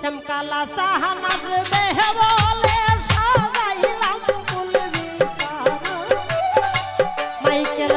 শ্যামকালা সাহানার বেহে সাজাইলাম ফুল বিছানা মাইকেল